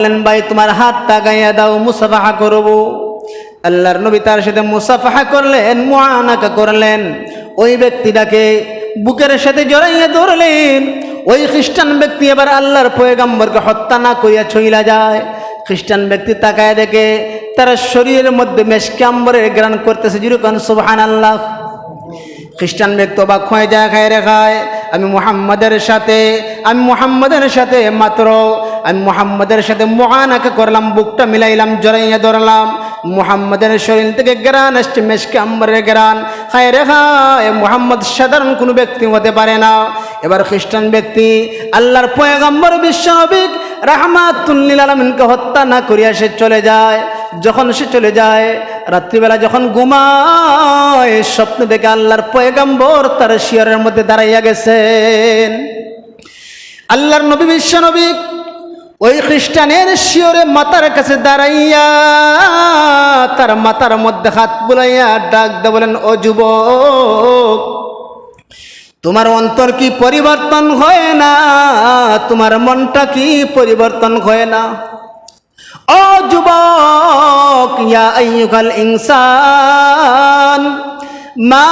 বললেন, ভাই, তোমার হাতটা গাইয়া দাও, মুসাফাহা করব। আল্লাহর নবী তার সাথে মুসাফাহা করলেন, মুআনাকা করলেন। ওই ব্যক্তিটাকে বুকের সাথে জড়াইয়া ধরলেন। ওই খ্রিস্টান ব্যক্তি এবার আল্লাহর পয়গাম্বরকে হত্যা না করিয়া ছইলা যায়। খ্রিস্টান ব্যক্তি তাকায় দেখে তার শরীরের মধ্যে মেশকাম্বরের গ্রান করতেছে যেরকম সুবহান আল্লাহ খ্রিস্টান ব্যক্তি হয়ে যায় খায় রে খায়, আমি মুহাম্মাদের সাথে, আমি মুহাম্মাদের সাথে মাত্র আমি মোহাম্মদের সাথে মহানাকে করলাম, বুকটা মিলাইলাম, জড়াইয়া ধরলাম। মুহাম্মাদের শরীর থেকে গ্রান আসছে মেশকে আম্বরের গ্রান হায় রে হায়, মুহাম্মদ সাধারণ কোনো ব্যক্তি হতে পারে না। এবার খ্রিস্টান ব্যক্তি, আল্লাহর পয়গাম্বর বিশ্বনবিক রাহমাতুল্লিল আলমিনকে হত্যা না করিয়া সে চলে যায়। যখন সে চলে যায়, রাত্রিবেলা যখন ঘুমায়, স্বপ্ন দেখে আল্লাহর পয়গাম্বর তার শিয়রের মধ্যে দাঁড়াইয়া গেছেন। আল্লাহর নবী বিশ্ব নবী ওই খ্রিস্টানের শিওরে মাতার কাছে দাঁড়াইয়া তার মাতার মধ্যে হাত বুলাইয়া ডাক দে বলেন, ও যুবক, তোমার অন্তর কি পরিবর্তন হয় না? তোমার মনটা কি পরিবর্তন হয় না? ও যুবক, ইয়া ইনসান, মা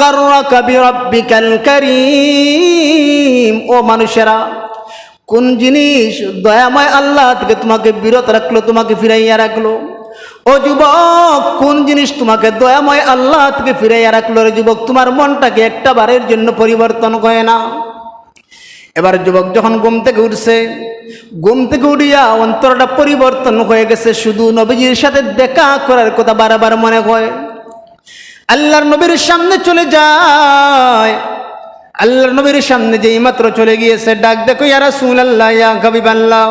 গাররাকা বিরাব্বিকাল কারীম। ও মানুষেরা কোন জিনিস দয়াময় আল্লাহ থেকে তোমাকে বিরত রাখল, তোমাকে ফিরাইয়া রাখল? ও যুবক, কোন জিনিস তোমাকে দয়াময় আল্লাহ থেকে ফিরাইয়া রাখল রে যুবক? তোমার মনটাকে একটা বারের জন্য পরিবর্তন করে না এবার যুবক যখন ঘুম থেকে উঠছে, ঘুম থেকে উঠিয়া অন্তরটা পরিবর্তন হয়ে গেছে, শুধু নবীজির সাথে দেখা করার কথা বারবার মনে হয়। আল্লাহর নবীর সামনে চলে যায়। আল্লাহর নবীর সামনে যেই মাত্র চলে গিয়েছে, ডাক দেখো, ইয়া রাসূল আল্লাহ ইয়া হাবিব আল্লাহ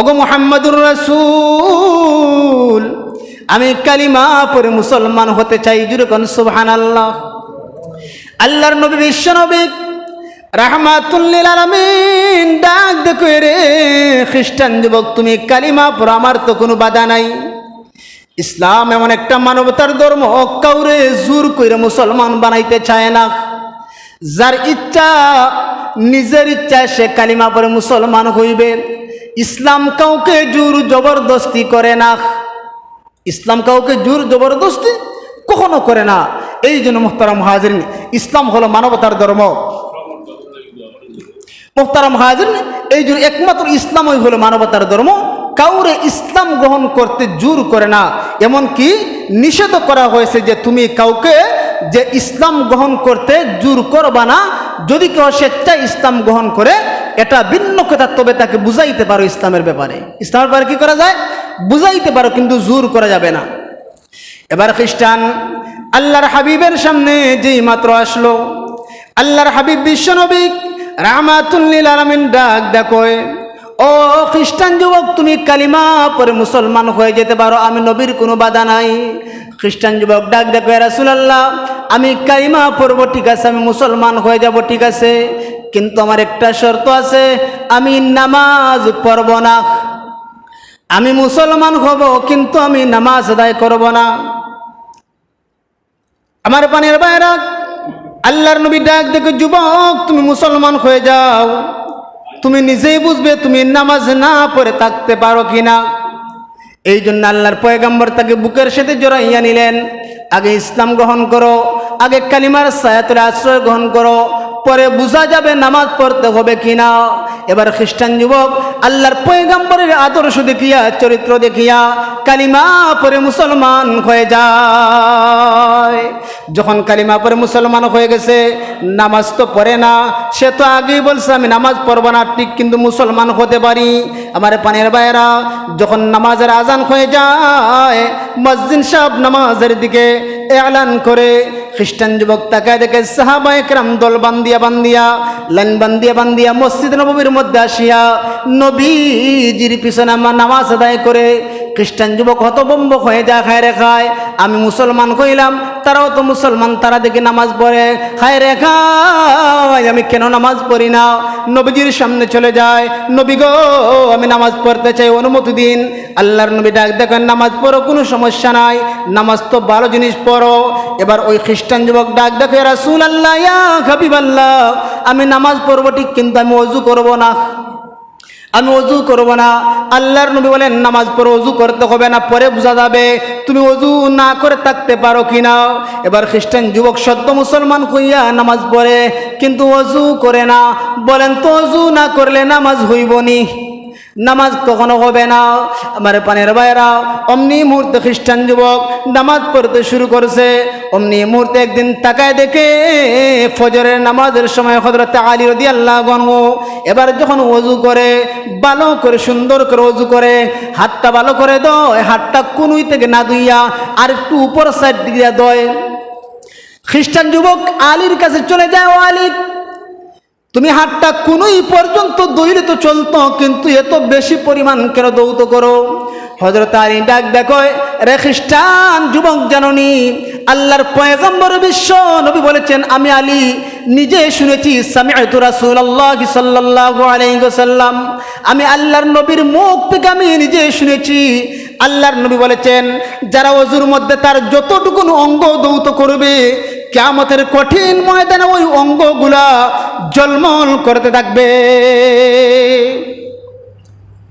ওগো মুহাম্মাদুর রাসূল, আমি কালিমা পরে মুসলমান হতে চাই যেরকম সুবহানাল্লাহ। আল্লাহর নবী বিশ্ব নবী রাহমাতুল্লিল আলামিন, ডাক দেখো রে খ্রিস্টান যুবক, তুমি কালিমা পর আমার তো কোনো বাধা নাই। ইসলাম এমন একটা মানবতার ধর্ম, কাউরে জোর করে মুসলমান বানাইতে চায় না। যার ইচ্ছা নিজের ইচ্ছায় সে কালিমা পরে মুসলমান হইবে। ইসলাম কাউকে জোর জবরদস্তি করে না। ইসলাম কাউকে জোর জবরদস্তি কখনো করে না। এই জন্য মোহতারাম হাজির ইসলাম হলো মানবতার ধর্ম। মোহতারাম হাজির এই জন্য একমাত্র ইসলামই হলো মানবতার ধর্ম। কাউরে ইসলাম গ্রহণ করতে জোর করে না। এমনকি নিষেধ করা হয়েছে যে তুমি কাউকে যে ইসলাম গ্রহণ করতে জোর করবা না। যদি কেউ স্বেচ্ছায় ইসলাম গ্রহণ করে, এটা ভিন্ন কথা, তবে তাকে বুঝাইতে পারো ইসলামের ব্যাপারে। ইসলামের ব্যাপারে কি করা যায়? বুঝাইতে পারো, কিন্তু জোর করা যাবে না। এবার খ্রিস্টান, আল্লাহর হাবিবের সামনে যেই মাত্র আসলো, আল্লাহর হাবিব বিশ্বনবী রামাতুল্লিল আলমিন ডাক দেখোয় ও খ্রিস্টান যুবক, তুমি কালিমা পরে মুসলমান হয়ে যেতে পারো, আমি নবীর কোনো বাধা নাই। খ্রিস্টান যুবক ডাক দেখো রাসুলাল্লাহ, আমি কালিমা পড়ব, ঠিক আছে, আমি মুসলমান হয়ে যাব, ঠিক আছে, কিন্তু আমার একটা শর্ত আছে, আমি নামাজ পড়ব না। আমি মুসলমান হব, কিন্তু আমি নামাজ আদায় করব না। আমার পানের বাইরা আল্লাহর নবী ডাক দেখো, যুবক, তুমি মুসলমান হয়ে যাও। তুমি নিজেই বুঝবে, তুমি নামাজ না পড়ে থাকতে পারো কি না এই জন্য আল্লাহর পয়গাম্বর তাকে বুকের সাথে জড়াইয়া নিলেন। আগে ইসলাম গ্রহণ করো, আগে কালিমার সায়াতের আশ্রয় গ্রহণ করো পরে বোঝা যাবে নামাজ পড়তে হবে কিনা। এবার খ্রিস্টান যুবক, আল্লাহর পয়গাম্বরের আদর্শ দেখিয়া, চরিত্র দেখিয়া, কালিমা পরে মুসলমান হয়ে যায়। যখন কালিমা পরে মুসলমান হয়ে গেছে, নামাজ তো পড়ে না। সে তো আগেই বলছে, আমি নামাজ পড়ব না। ঠিক কিন্তু মুসলমান হতে পারি। আমার পানের বাইরা যখন নামাজের আজান হয়ে যায়, মসজিদ সাহেব নামাজের দিকে এলান করে, খ্রিস্টান যুবক তাকে দেখে সাহাবা একরাম দল বান্দিয়া বান্দিয়া লাইন বান্দিয়া বান্দিয়া মসজিদ নবীর মধ্যে আসিয়া নবীজির পিছনে আমার নামাজ আদায় করে খ্রিস্টান যুবক হতবম্ব হয়ে যা, খায় রে খায়। আমি মুসলমান কইলাম, তারাও তো মুসলমান, তারা দেখে নামাজ পড়ে। খায় রে খায়, আমি কেন নামাজ পড়ি না? নবীজির সামনে চলে যায়, নবী গো, আমি নামাজ পড়তে চাই, অনুমতি দিন। আল্লাহর নবী ডাক দেখেন নামাজ পড়ো, কোনো সমস্যা নাই। নামাজ তো ভালো জিনিস পড়ো। এবার ওই খ্রিস্টান যুবক ডাক, দেখে রাসুল আল্লাহ হাবিব আল্লাহ আমি নামাজ পড়ব ঠিক, কিন্তু আমি অজু করব না। আমি অজু করব না। আল্লাহর নবী বলেন, নামাজ পরে অজু করতে হবে না, পরে বোঝা যাবে তুমি অজু না করে থাকতে পারো কি না এবার খ্রিস্টান যুবক, সদ্য মুসলমান হইয়া নামাজ পড়ে, কিন্তু অজু করে না। বলেন তো অজু না করলে নামাজ হইবনি। নামাজ কখনো হবে না। আমার পানের বাইরা অমনি মুহূর্তে খ্রিস্টান যুবক নামাজ পড়তে শুরু করেছে। অমনি মুহূর্তে একদিন তাকায় দেখে ফজরের নামাজের সময় হজরতে আলী রদি আল্লাহ গণ এবার যখন অজু করে, ভালো করে, সুন্দর করে অজু করে, হাতটা ভালো করে দয় হাতটা কুনুই থেকে না দুইয়া আর একটু উপর সাইড দিয়ে দয় খ্রিস্টান যুবক আলীর কাছে চলে যায়, ও আলী তুমি হাতটা কোনোই পর্যন্ত দৌড়ে তো চলতো, কিন্তু এত বেশি পরিমাণ কেন দৌত করো? হজরত আলী ডাক দেখো রে খ্রিস্টান, যুবক জাননি, আল্লাহর পয়গম্বর বিশ্ব নবী বলেছেন, আমি আলী নিজে শুনেছি, সামিআতু রাসূলুল্লাহ সাল্লাল্লাহু আলাইহি ওয়াসাল্লাম। আমি আল্লাহর নবীর মুখ থেকে আমি নিজে শুনেছি। আল্লাহর নবী বলেছেন, যারা অজুর মধ্যে তার যতটুকুন অঙ্গ দৌত করবে কেয়ামতের কঠিন ময়দানে ওই অঙ্গগুলা জলমল করতে থাকবে।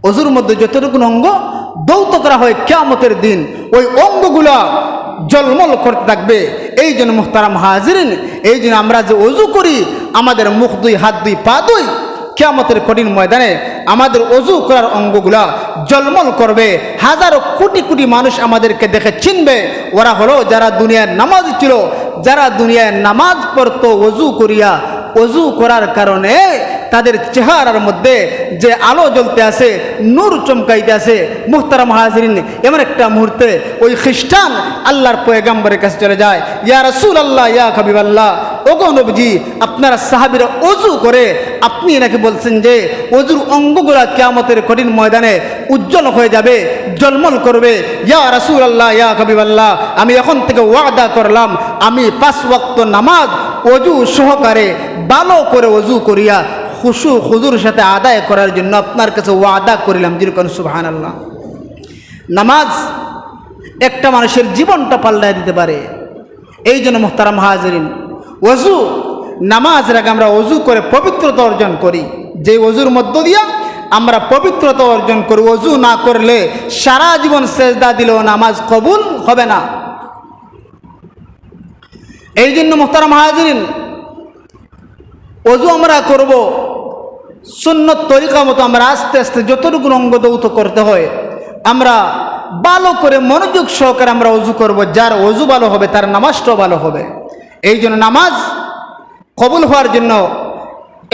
অজুর মধ্যে যতটুকু অঙ্গ দৌত করা হয়, কেয়ামতের দিন ওই অঙ্গগুলা জলমল করতে থাকবে। এই জন্য মুখতারাম হাজিরিন, এই জন্য আমরা যে অজু করি, আমাদের মুখ দুই, হাত দুই, পা দুই, কেয়ামতের কঠিন ময়দানে আমাদের অজু করার অঙ্গগুলা জলমল করবে। হাজারো কোটি কোটি মানুষ আমাদেরকে দেখে চিনবে। ওরা হলো যারা দুনিয়ার নামাজ ছিল যারা দুনিয়ায় নামাজ পড়তো অজু করিয়া অজু করার কারণে তাদের চেহারার মধ্যে যে আলো জ্বলতে আছে নূর চমকাইতে আছে মুহতারা মহাজরিন এমন একটা মুহূর্তে ওই খ্রিস্টান আল্লাহর পয়গাম্বরের কাছে চলে যায়, ইয়া রসুল আল্লাহ ইয়া কবিব আল্লাহ ওগো নবজি, আপনারা সাহাবিরা অজু করে, আপনি নাকি বলছেন যে অজুর অঙ্গগুলা কেয়ামতের কঠিন ময়দানে উজ্জ্বল হয়ে যাবে জলমল করবে। ইয়া রসুল আল্লাহ ইয়া কবিব আল্লাহ আমি এখন থেকে ওয়াদা করলাম, আমি পাঁচ ওয়াক্ত নামাজ অজু সহকারে ভালো করে অজু করিয়া খুশু খুজুর সাথে আদায় করার জন্য আপনার কাছে ওয়াদা করিলাম। যেরকম সুবাহান আল্লাহ নামাজ একটা মানুষের জীবনটা পাল্টায় দিতে পারে। এই জন্য মুখতারাম হাজরিন, অজু, নামাজের আগে আমরা অজু করে পবিত্রতা অর্জন করি। যে অজুর মধ্য দিয়া আমরা পবিত্রতা অর্জন করি অজু না করলে সারা জীবন সেজদা দিলেও নামাজ কবুল হবে না। এই জন্য মোহতারাম হাজরিন অজু আমরা করব, সুন্নত তরিকা মতো আমরা আস্তে আস্তে যতটুকু অঙ্গ দৌত করতে হয়, আমরা ভালো করে মনোযোগ সহকারে আমরা অজু করব, যার অজু ভালো হবে, তার নামাজটাও ভালো হবে। এই জন্য নামাজ কবুল হওয়ার জন্য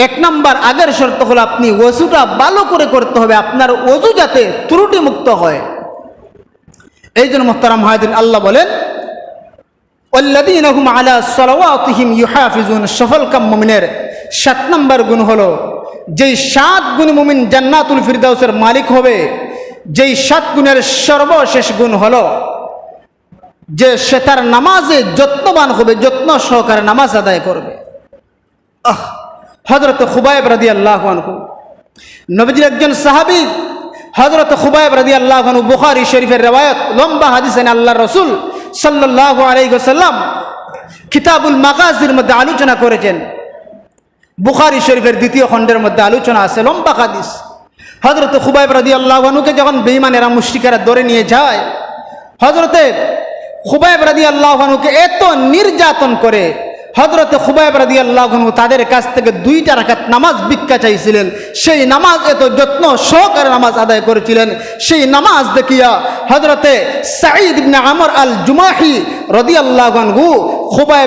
এক নম্বর আগের শর্ত হলো আপনি ওজুটা ভালো করে করতে হবে, আপনার ওজু যাতে ত্রুটি মুক্ত হয়। এই জন্য মোহতারাম হায়দিন আল্লাহ বলেন অল্লাদিনহুম আলা সলাওয়াতিহিম ইউহাফিজুন। সফল কাম মমিনের সাত নম্বর গুণ হলো, যেই সাত গুণ মুমিন জান্নাতুল ফিরদাউসের মালিক হবে, যেই সাত গুণের সর্বশেষ গুণ হল, যে সে তার নামাজে যত্নবান হবে, যত্ন সহকারে নামাজ আদায় করবে। আহ! হজরত খুবাইব রাদি আল্লাহ আনহু। নবীজির একজন সাহাবি হজরত খুবাইব রাদি আল্লাহ আনহু বুখারি শরীফের রেওয়ায়ত, লম্বা হাদিস আল্লাহ রসুল সাল্লাহ আলাইসাল্লাম কিতাবুল মাকাজির মধ্যে আলোচনা করেছেন। বুখারি শরীফের দ্বিতীয় খণ্ডের মধ্যে আলোচনা আছে, লম্বা হাদিস। হজরত খুবাইব রাদি আল্লাহনুকে যখন বেইমানেরা মুশ্রিকেরা ধরে নিয়ে যায় হজরতে খুবাইব রাদি আল্লাহনুকে এত নির্যাতন করে হজরতে খুবাইব রাদি আল্লাহ তাদের কাছ থেকে দুইটা রাখাত নামাজ ভিক্ষা চাইছিলেন। সেই নামাজ এত যত্ন সহকারে নামাজ আদায় করেছিলেন। সেই নামাজ দেখিয়া হজরতে সাঈদ আমর আল জুমাহি রদি আল্লাহ খুবাইব